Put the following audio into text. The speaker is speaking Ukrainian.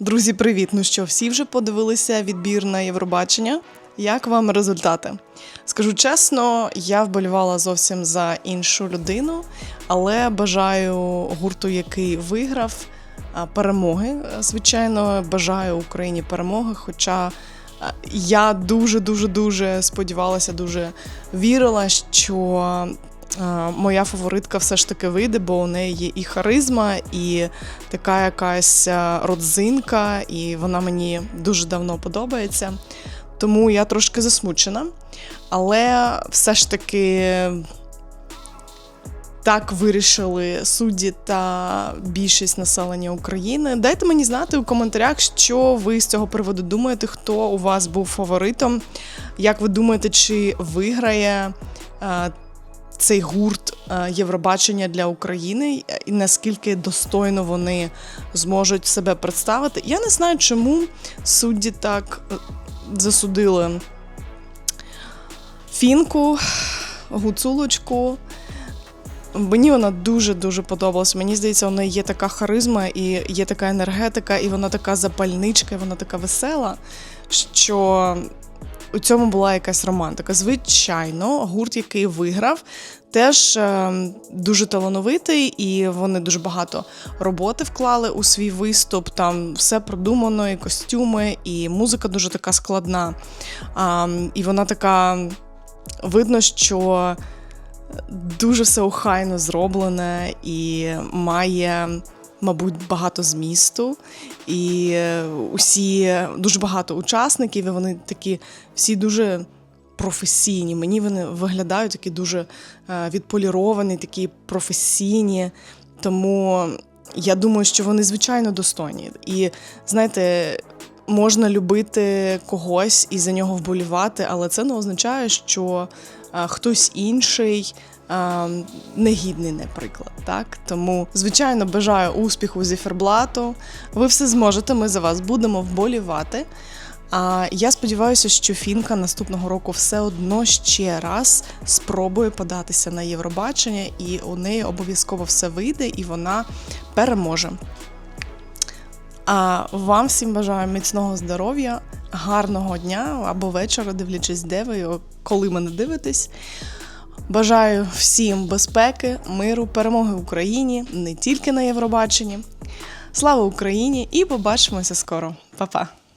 Друзі, привіт! Ну що, всі вже подивилися відбір на Євробачення? Як вам результати? Скажу чесно, я вболівала зовсім за іншу людину, але бажаю гурту, який виграв перемоги. Е, Звичайно, бажаю Україні перемоги. Хоча я дуже дуже дуже сподівалася, дуже вірила, що моя фаворитка все ж таки вийде, бо у неї є і харизма, і така якась родзинка, і вона мені дуже давно подобається. Тому я трошки засмучена. Але все ж таки так вирішили судді та більшість населення України. Дайте мені знати у коментарях, що ви з цього приводу думаєте, хто у вас був фаворитом. Як ви думаєте, чи виграє е, цей гурт е, Євробачення для України, і наскільки достойно вони зможуть себе представити? Я не знаю, чому судді так е, засудили фінку, гуцулочку. Мені вона дуже-дуже подобалась. Мені здається, у неї є така харизма і є така енергетика, і вона така запальничка, і вона така весела, що у цьому була якась романтика. Звичайно, гурт, який виграв, теж е, дуже талановитий, і вони дуже багато роботи вклали у свій виступ. Там все продумано, і костюми, і музика дуже така складна. І вона така видно, що дуже все охайно зроблене і має. Мабуть, багато змісту, і е, усі дуже багато учасників, і вони такі всі дуже професійні. Мені вони виглядають такі дуже е, відполіровані, такі професійні. Тому я думаю, що вони звичайно достойні. І знаєте, можна любити когось і за нього вболівати, але це не означає, що е, хтось інший. е, Негідний, наприклад, так тому звичайно бажаю успіху зіферблату. Ви все зможете. Ми за вас будемо вболівати. А я сподіваюся, що Фінка наступного року все одно ще раз спробує податися на Євробачення, і у неї обов'язково все вийде, і вона переможе. А вам всім бажаю міцного здоров'я, гарного дня або вечора, дивлячись, де ви коли мене дивитесь. Бажаю всім безпеки, миру, перемоги Україні не тільки на Євробаченні. Слава Україні! І побачимося скоро. Па-па!